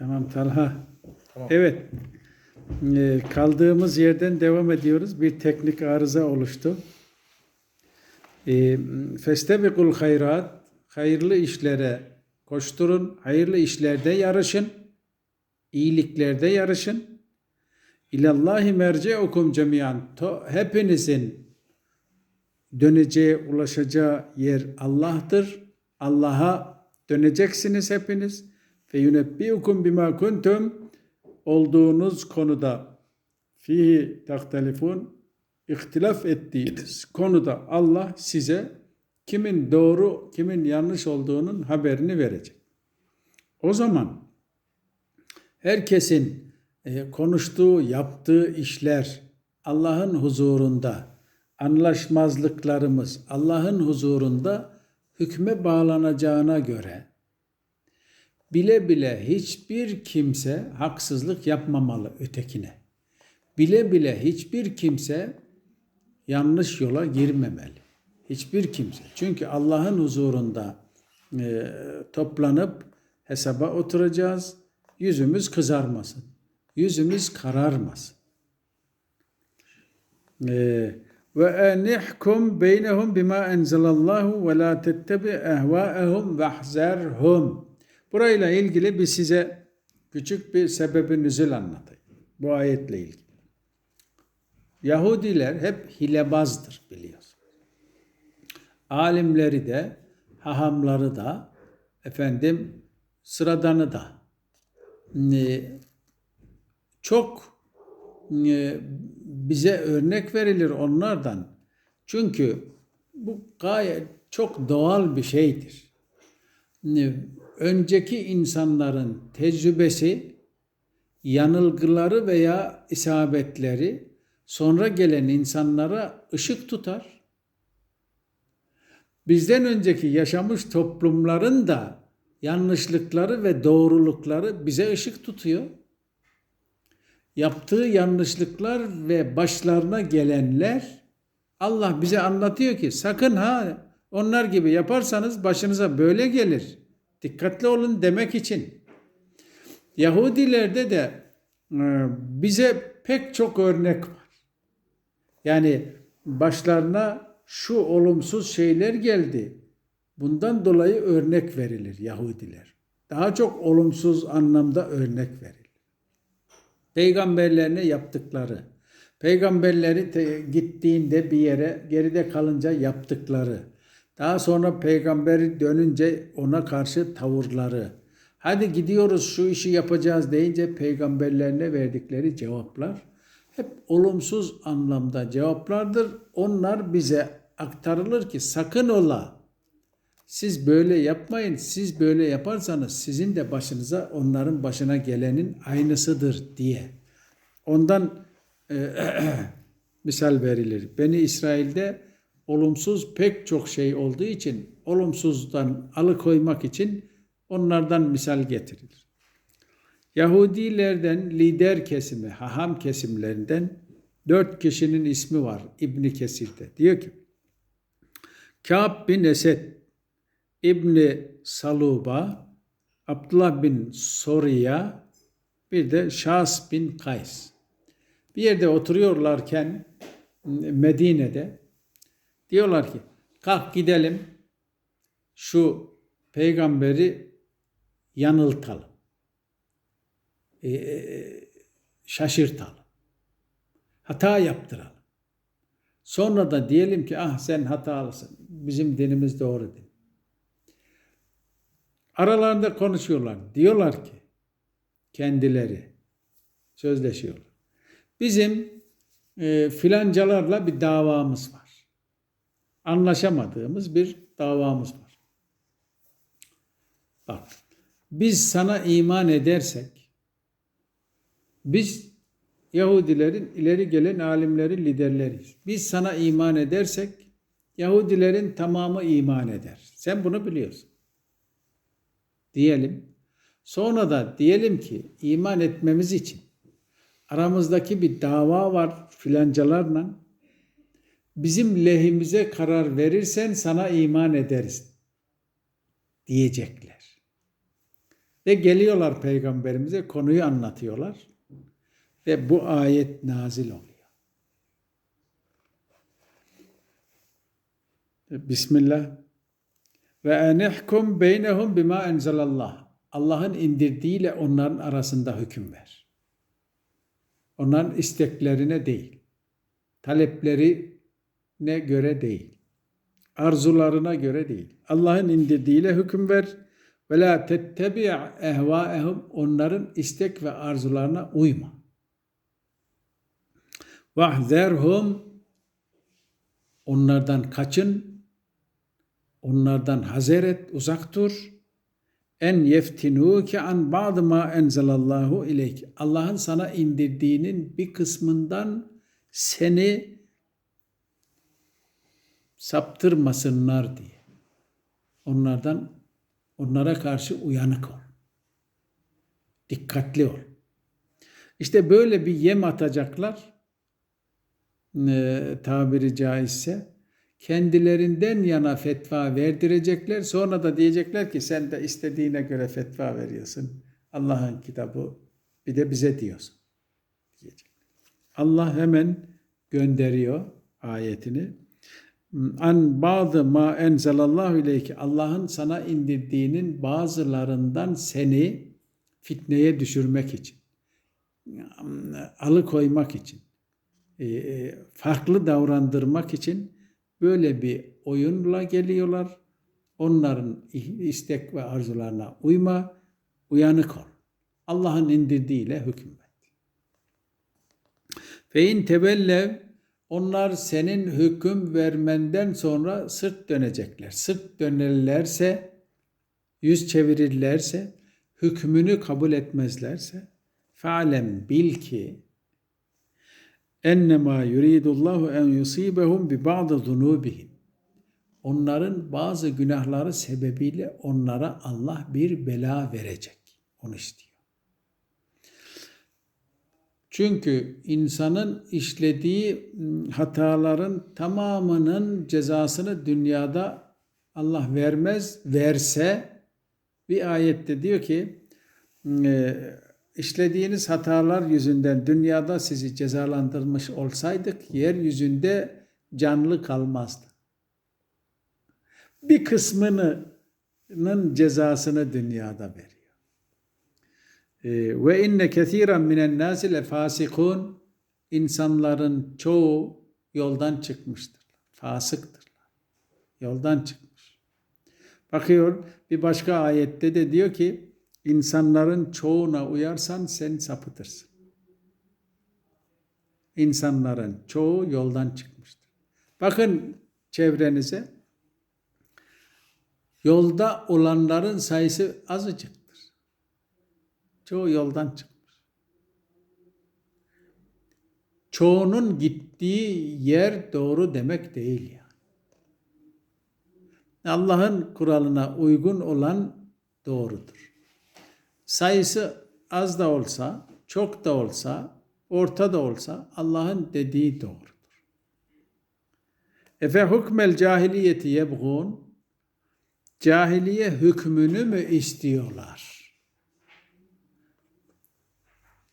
Tamam Talha. Tamam. Evet. Ee, kaldığımız yerden devam ediyoruz. Bir teknik arıza oluştu. Ee, Festebikul hayrat. Hayırlı işlere koşturun. Hayırlı işlerde yarışın. iyiliklerde yarışın. İlallahi merce'ukum cemiyan. Hepinizin döneceği, ulaşacağı yer Allah'tır. Allah'a döneceksiniz hepiniz. Ve yunebbiukum bima kuntum olduğunuz konuda fihi taktelifun ihtilaf ettiğiniz konuda Allah size kimin doğru, kimin yanlış olduğunun haberini verecek. O zaman herkesin e, konuştuğu, yaptığı işler Allah'ın huzurunda, anlaşmazlıklarımız Allah'ın huzurunda hükme bağlanacağına göre bile bile hiçbir kimse haksızlık yapmamalı ötekine. Bile bile hiçbir kimse yanlış yola girmemeli. Hiçbir kimse. Çünkü Allah'ın huzurunda e, toplanıp hesaba oturacağız. Yüzümüz kızarmasın. Yüzümüz kararmasın. E, ve enihkum beynehum bima enzelallahu ve la tettebi ehvaehum vehzerhum. Burayla ilgili bir size küçük bir sebebi nüzul anlatayım. Bu ayetle ilgili. Yahudiler hep hilebazdır biliyorsun. Alimleri de, hahamları da, efendim sıradanı da e, çok e, bize örnek verilir onlardan. Çünkü bu gayet çok doğal bir şeydir. Önceki insanların tecrübesi, yanılgıları veya isabetleri sonra gelen insanlara ışık tutar. Bizden önceki yaşamış toplumların da yanlışlıkları ve doğrulukları bize ışık tutuyor. Yaptığı yanlışlıklar ve başlarına gelenler Allah bize anlatıyor ki sakın ha onlar gibi yaparsanız başınıza böyle gelir. Dikkatli olun demek için. Yahudilerde de e, bize pek çok örnek var. Yani başlarına şu olumsuz şeyler geldi. Bundan dolayı örnek verilir Yahudiler. Daha çok olumsuz anlamda örnek verilir. Peygamberlerine yaptıkları, peygamberleri gittiğinde bir yere geride kalınca yaptıkları, daha sonra peygamberi dönünce ona karşı tavırları, hadi gidiyoruz şu işi yapacağız deyince peygamberlerine verdikleri cevaplar hep olumsuz anlamda cevaplardır. Onlar bize aktarılır ki sakın ola. Siz böyle yapmayın. Siz böyle yaparsanız sizin de başınıza onların başına gelenin aynısıdır diye. Ondan e, misal verilir. Beni İsrail'de olumsuz pek çok şey olduğu için olumsuzdan alıkoymak için onlardan misal getirilir. Yahudilerden lider kesimi, haham kesimlerinden dört kişinin ismi var İbni Kesir'de. Diyor ki, Kâb bin Esed, İbni Saluba, Abdullah bin Soriya, bir de Şahs bin Kays. Bir yerde oturuyorlarken Medine'de diyorlar ki kalk gidelim şu peygamberi yanıltalım. Ee, şaşırtalım. Hata yaptıralım. Sonra da diyelim ki ah sen hatalısın. Bizim dinimiz doğru din. Aralarında konuşuyorlar. Diyorlar ki kendileri sözleşiyorlar. Bizim e, filancalarla bir davamız var. Anlaşamadığımız bir davamız var. Bak biz sana iman edersek biz Yahudilerin ileri gelen alimleri liderleriyiz. Biz sana iman edersek Yahudilerin tamamı iman eder. Sen bunu biliyorsun. Diyelim. Sonra da diyelim ki iman etmemiz için aramızdaki bir dava var filancalarla. Bizim lehimize karar verirsen sana iman ederiz diyecekler. Ve geliyorlar peygamberimize konuyu anlatıyorlar. Ve bu ayet nazil oluyor. Bismillah. Ve enihkum beynehum bima enzelallah. Allah'ın indirdiğiyle onların arasında hüküm ver. Onların isteklerine değil. Taleplerine göre değil. Arzularına göre değil. Allah'ın indirdiğiyle hüküm ver. Ve la tettebi' ehvaehum. Onların istek ve arzularına uyma. Vahzerhum. Onlardan kaçın. Onlardan hazer et, uzak dur. En yeftinuke an ba'd ma enzelallahu ileyk. Allah'ın sana indirdiğinin bir kısmından seni saptırmasınlar diye. Onlardan onlara karşı uyanık ol. Dikkatli ol. İşte böyle bir yem atacaklar. E, tabiri caizse kendilerinden yana fetva verdirecekler. Sonra da diyecekler ki sen de istediğine göre fetva veriyorsun. Allah'ın kitabı bir de bize diyorsun. Diyecek. Allah hemen gönderiyor ayetini. An bazı ma enzelallahu ileyki Allah'ın sana indirdiğinin bazılarından seni fitneye düşürmek için, alıkoymak için, e, e, farklı davrandırmak için böyle bir oyunla geliyorlar. Onların istek ve arzularına uyma, uyanık ol. Allah'ın indirdiğiyle hüküm et. Fe in tebellev onlar senin hüküm vermenden sonra sırt dönecekler. Sırt dönerlerse, yüz çevirirlerse, hükmünü kabul etmezlerse, fe'alem bil ki ennema yuridullahu en yusibehum bi ba'd zunubihim. Onların bazı günahları sebebiyle onlara Allah bir bela verecek. Onu istiyor. Çünkü insanın işlediği hataların tamamının cezasını dünyada Allah vermez. Verse bir ayette diyor ki işlediğiniz hatalar yüzünden dünyada sizi cezalandırmış olsaydık yeryüzünde canlı kalmazdı. Bir kısmının cezasını dünyada veriyor. Ee, ve inne kethiren minen nasi le fasikun insanların çoğu yoldan çıkmıştır. Fasıktırlar. Yoldan çıkmış. Bakıyor bir başka ayette de diyor ki insanların çoğuna uyarsan sen sapıtırsın. İnsanların çoğu yoldan çıkmıştır. Bakın çevrenize yolda olanların sayısı azıcıktır. Çoğu yoldan çıkmış. Çoğunun gittiği yer doğru demek değil yani. Allah'ın kuralına uygun olan doğrudur. Sayısı az da olsa, çok da olsa, orta da olsa Allah'ın dediği doğrudur. Efe hukmel cahiliyeti yebğun cahiliye hükmünü mü istiyorlar?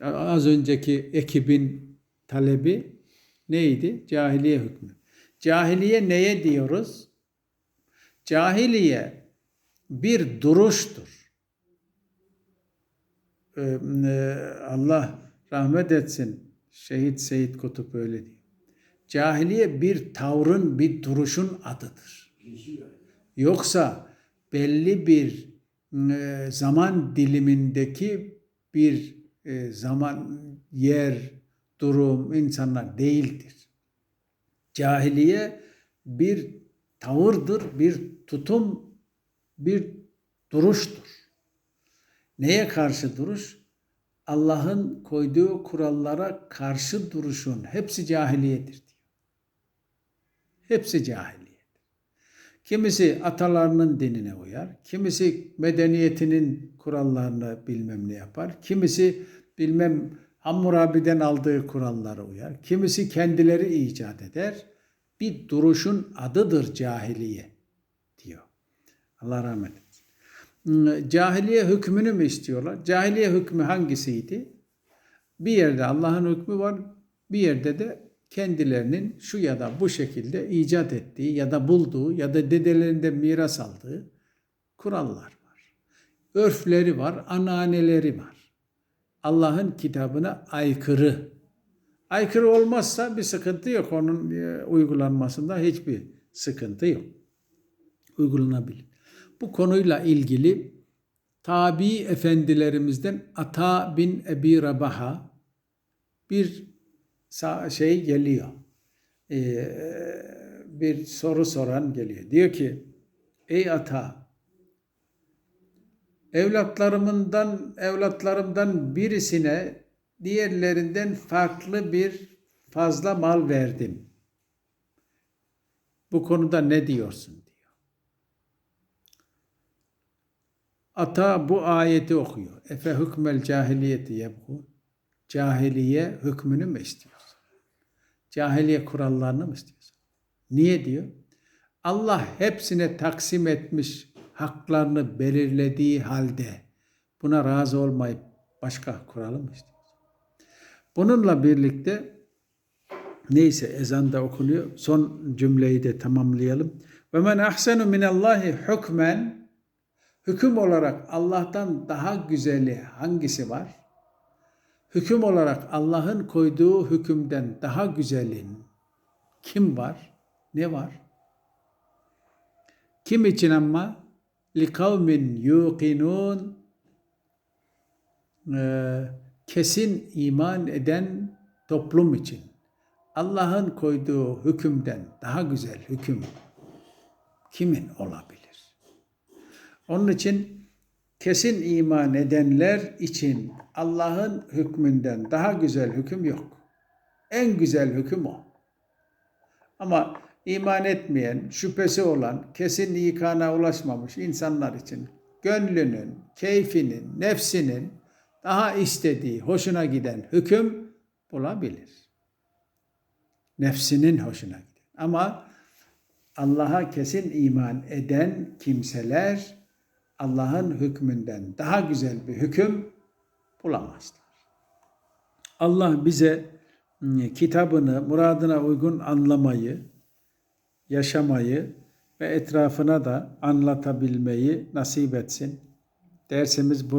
Az önceki ekibin talebi neydi? Cahiliye hükmü. Cahiliye neye diyoruz? Cahiliye bir duruştur. Ee, Allah rahmet etsin. Şehit Seyit Kutup öyle diyor. Cahiliye bir tavrın, bir duruşun adıdır. Yoksa belli bir e, zaman dilimindeki bir e, zaman, yer, durum, insanlar değildir. Cahiliye bir tavırdır, bir tutum, bir duruştur. Neye karşı duruş? Allah'ın koyduğu kurallara karşı duruşun hepsi cahiliyedir diyor. Hepsi cahiliyet. Kimisi atalarının dinine uyar, kimisi medeniyetinin kurallarını bilmem ne yapar, kimisi bilmem Hammurabi'den aldığı kurallara uyar, kimisi kendileri icat eder. Bir duruşun adıdır cahiliye diyor. Allah rahmet etsin. Hmm, Cahiliye hükmünü mü istiyorlar? Cahiliye hükmü hangisiydi? Bir yerde Allah'ın hükmü var, bir yerde de kendilerinin şu ya da bu şekilde icat ettiği ya da bulduğu ya da dedelerinden miras aldığı kurallar var. Örfleri var, ananeleri var. Allah'ın kitabına aykırı. Aykırı olmazsa bir sıkıntı yok. Onun e, uygulanmasında hiçbir sıkıntı yok. Uygulanabilir. Bu konuyla ilgili tabi efendilerimizden Ata bin Ebi Rabaha bir şey geliyor. Ee, bir soru soran geliyor. Diyor ki ey Ata evlatlarımdan evlatlarımdan birisine diğerlerinden farklı bir fazla mal verdim. Bu konuda ne diyorsun diyor. Ata bu ayeti okuyor. Efe hükmel cahiliyeti yebğun. Cahiliye hükmünü mü istiyorsun? Cahiliye kurallarını mı istiyorsun? Niye diyor? Allah hepsine taksim etmiş haklarını belirlediği halde buna razı olmayıp başka kuralı mı istiyorsun? Bununla birlikte neyse ezan da okunuyor. Son cümleyi de tamamlayalım. Ve men ahsenu minallahi hukmen hüküm olarak Allah'tan daha güzeli hangisi var? Hüküm olarak Allah'ın koyduğu hükümden daha güzelin kim var? Ne var? Kim için ama? لِقَوْمٍ يُوقِنُونَ Ee, kesin iman eden toplum için Allah'ın koyduğu hükümden daha güzel hüküm kimin olabilir? Onun için kesin iman edenler için Allah'ın hükmünden daha güzel hüküm yok. En güzel hüküm o. Ama iman etmeyen, şüphesi olan, kesin ikana ulaşmamış insanlar için gönlünün, keyfinin, nefsinin daha istediği, hoşuna giden hüküm bulabilir. Nefsinin hoşuna giden. Ama Allah'a kesin iman eden kimseler Allah'ın hükmünden daha güzel bir hüküm bulamazlar. Allah bize ıı, kitabını muradına uygun anlamayı, yaşamayı ve etrafına da anlatabilmeyi nasip etsin. Dersimiz burada.